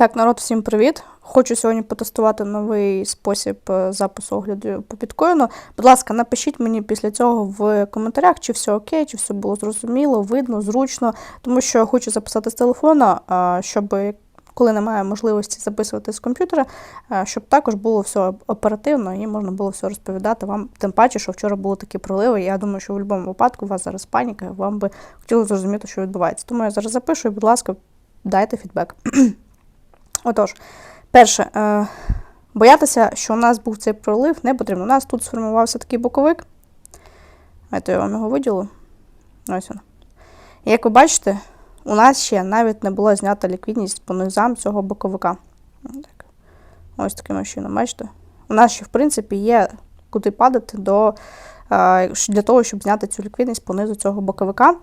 Так, народ, всім привіт! Хочу сьогодні потестувати новий спосіб е, запису огляду по біткоїну. Будь ласка, напишіть мені після цього в коментарях, чи все окей, чи все було зрозуміло, видно, зручно, тому що хочу записати з телефона, щоб коли немає можливості записувати з комп'ютера, щоб також було все оперативно і можна було все розповідати вам. Тим паче, що вчора були такі проливи. Я думаю, що в будь-якому випадку у вас зараз паніка, вам би хотілося зрозуміти, що відбувається. Тому я зараз запишу і, будь ласка, дайте фідбек. Отож, перше, е, боятися, що у нас був цей пролив, не потрібно. У нас тут сформувався такий боковик. Давайте я вам його виділю. Ось він. Як ви бачите, у нас ще навіть не була знята ліквідність по низам цього боковика. Так. Ось таким чином, бачите? У нас ще, в принципі, є куди падати до, е, для того, щоб зняти цю ліквідність по низу цього боковика.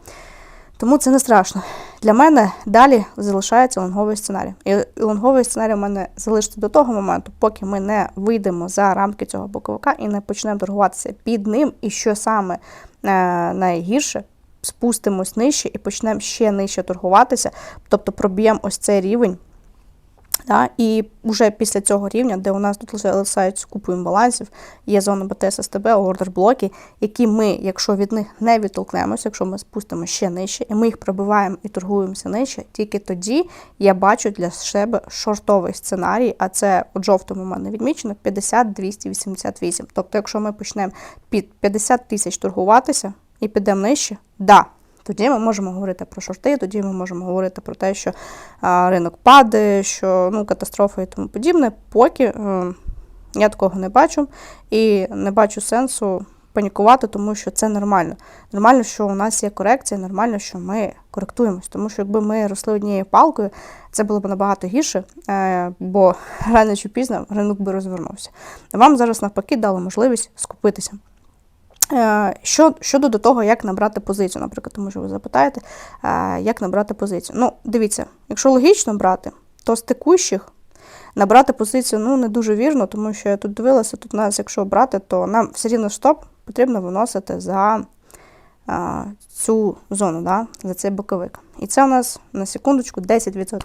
Тому це не страшно. Для мене далі залишається лонговий сценарій. І лонговий сценарій у мене залишиться до того моменту, поки ми не вийдемо за рамки цього боковика і не почнемо торгуватися під ним. І що саме е, найгірше, спустимось нижче і почнемо ще нижче торгуватися, тобто проб'ємо ось цей рівень. Да? І вже після цього рівня, де у нас тут лишають купу імбалансів, є зона БТС СТБ, ордер блоки, які ми, якщо від них не відтолкнемося, якщо ми спустимо ще нижче, і ми їх пробиваємо і торгуємося нижче, тільки тоді я бачу для себе шортовий сценарій, а це у жовтому у мене відмічено 50-288. Тобто, якщо ми почнемо під 50 тисяч торгуватися і підемо нижче, да, тоді ми можемо говорити про шорти, тоді ми можемо говорити про те, що ринок падає, що ну, катастрофа і тому подібне. Поки е, я такого не бачу і не бачу сенсу панікувати, тому що це нормально. Нормально, що у нас є корекція, нормально, що ми коректуємось, тому що якби ми росли однією палкою, це було б набагато гірше, е, бо рано чи пізно ринок би розвернувся. Вам зараз навпаки дало можливість скупитися. Е, що, Щодо до того, як набрати позицію, наприклад, тому що ви запитаєте, е, як набрати позицію. Ну, дивіться, якщо логічно брати, то з текущих набрати позицію ну, не дуже вірно, тому що я тут дивилася, тут у нас, якщо брати, то нам все рівно стоп потрібно виносити за а, цю зону, да, за цей боковик. І це у нас на секундочку 10%.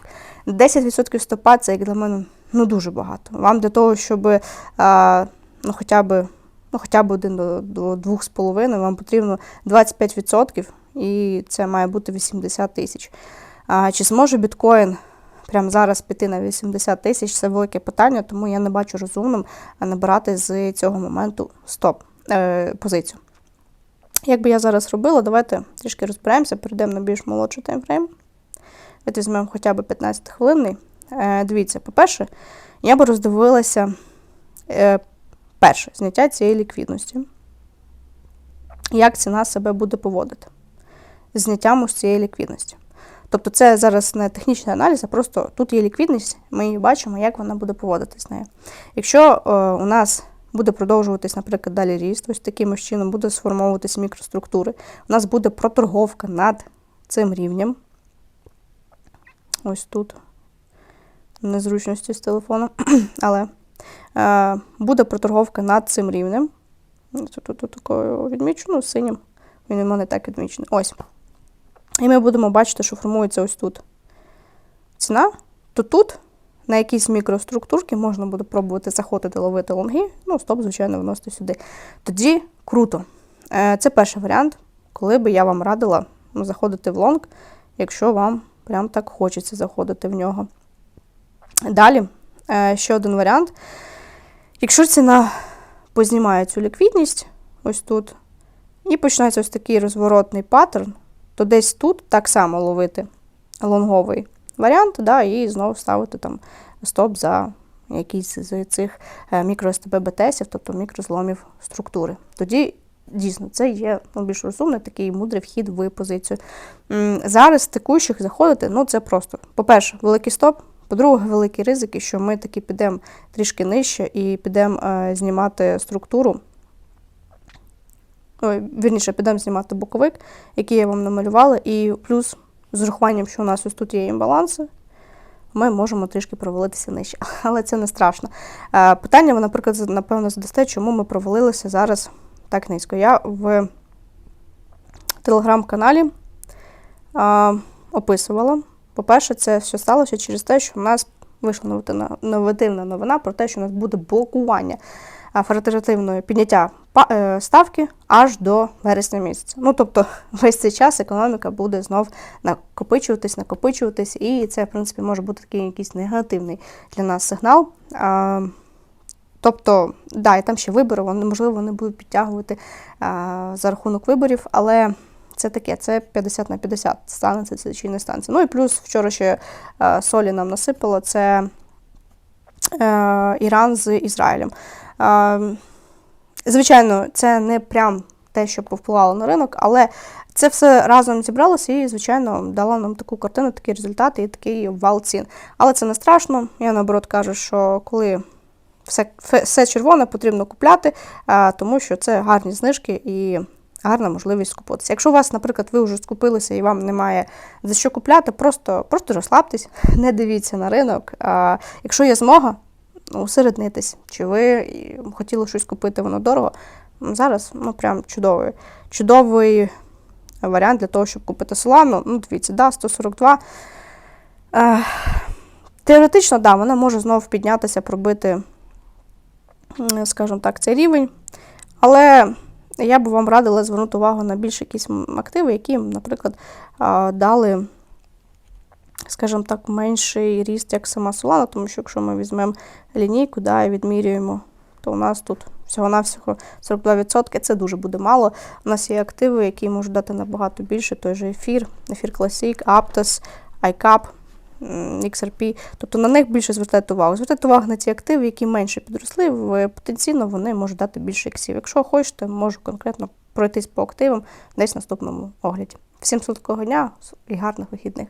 10% стопа це як для мене ну, дуже багато. Вам для того, щоб а, ну, хоча б ну, хоча б один до, до 2,5, вам потрібно 25%, і це має бути 80 тисяч. А, Чи зможе біткоін прямо зараз піти на 80 тисяч? Це велике питання, тому я не бачу розумним набирати з цього моменту стоп е, позицію. Як би я зараз робила, давайте трішки розберемося, перейдемо на більш молодший таймфрейм. Давайте візьмемо хоча б 15 хвилин. Е, дивіться, по-перше, я би роздивилася е, Перше, зняття цієї ліквідності. Як ціна себе буде поводити? З зняттям ось цієї ліквідності. Тобто це зараз не технічний аналіз, а просто тут є ліквідність, ми її бачимо, як вона буде поводитись з нею. Якщо е, у нас буде продовжуватись, наприклад, далі ріст, ось таким чином буде сформовуватися мікроструктури, у нас буде проторговка над цим рівнем. Ось тут незручності з телефоном, але. Е, буде проторговка над цим рівнем. Це тут такою відмічено синім. Він у мене так відмічений. Ось. І ми будемо бачити, що формується ось тут ціна, то тут на якісь мікроструктурки можна буде пробувати заходити, ловити лонги, ну, стоп, звичайно, виносити сюди. Тоді круто. Е, це перший варіант, коли би я вам радила ну, заходити в лонг, якщо вам прям так хочеться заходити в нього. Далі, е, ще один варіант. Якщо ціна познімає цю ліквідність, ось тут, і починається ось такий розворотний паттерн, то десь тут так само ловити лонговий варіант, да, і знову ставити там стоп за якийсь з цих е, мікро-СТБ БТСів, тобто мікрозломів структури. Тоді дійсно це є ну, більш розумний такий мудрий вхід в позицію. Зараз текущих заходити, ну це просто, по-перше, великий стоп. По-друге, великі ризики, що ми таки підемо трішки нижче і підемо е, знімати структуру. Ой, Вірніше, підемо знімати боковик, який я вам намалювала, і плюс з урахуванням, що у нас ось тут є імбаланси, ми можемо трішки провалитися нижче. Але це не страшно. Е, питання, наприклад, напевно, задасте, чому ми провалилися зараз так низько. Я в телеграм-каналі е, описувала. По-перше, це все сталося через те, що в нас вийшла новитивна новина про те, що у нас буде блокування а, факультативної підняття е, ставки аж до вересня місяця. Ну тобто весь цей час економіка буде знов накопичуватись, накопичуватись, і це, в принципі, може бути такий якийсь негативний для нас сигнал. Тобто, да, і там ще вибори, вони, можливо, вони будуть підтягувати а, за рахунок виборів, але це таке, це 50 на 50, станеться це чи не станеться. Ну і плюс вчора ще а, солі нам насипало, це е, Іран з Ізраїлем. Е, звичайно, це не прям те, що повпливало на ринок, але це все разом зібралося і, звичайно, дало нам таку картину, такі результати і такий вал цін. Але це не страшно. Я наоборот кажу, що коли все, все червоне потрібно купляти, тому що це гарні знижки і гарна можливість скупитися. Якщо у вас, наприклад, ви вже скупилися і вам немає за що купляти, просто, просто розслабтесь, не дивіться на ринок. А, якщо є змога, ну, усереднитись, чи ви хотіли щось купити, воно дорого. Зараз ну, прям чудовий, чудовий варіант для того, щоб купити Solana. Ну, дивіться, да, 142. Е, теоретично, да, вона може знову піднятися, пробити, скажімо так, цей рівень. Але я б вам радила звернути увагу на більш якісь активи, які, наприклад, дали, скажімо так, менший ріст, як сама Solana, тому що якщо ми візьмемо лінійку да, і відмірюємо, то у нас тут всього-навсього 42%, це дуже буде мало. У нас є активи, які можуть дати набагато більше, той же ефір, ефір Classic, Aptos, iCap, XRP. Тобто на них більше звертати увагу. Звертати увагу на ті активи, які менше підросли, потенційно вони можуть дати більше іксів. Якщо хочете, можу конкретно пройтись по активам десь в наступному огляді. Всім солодкого дня і гарних вихідних!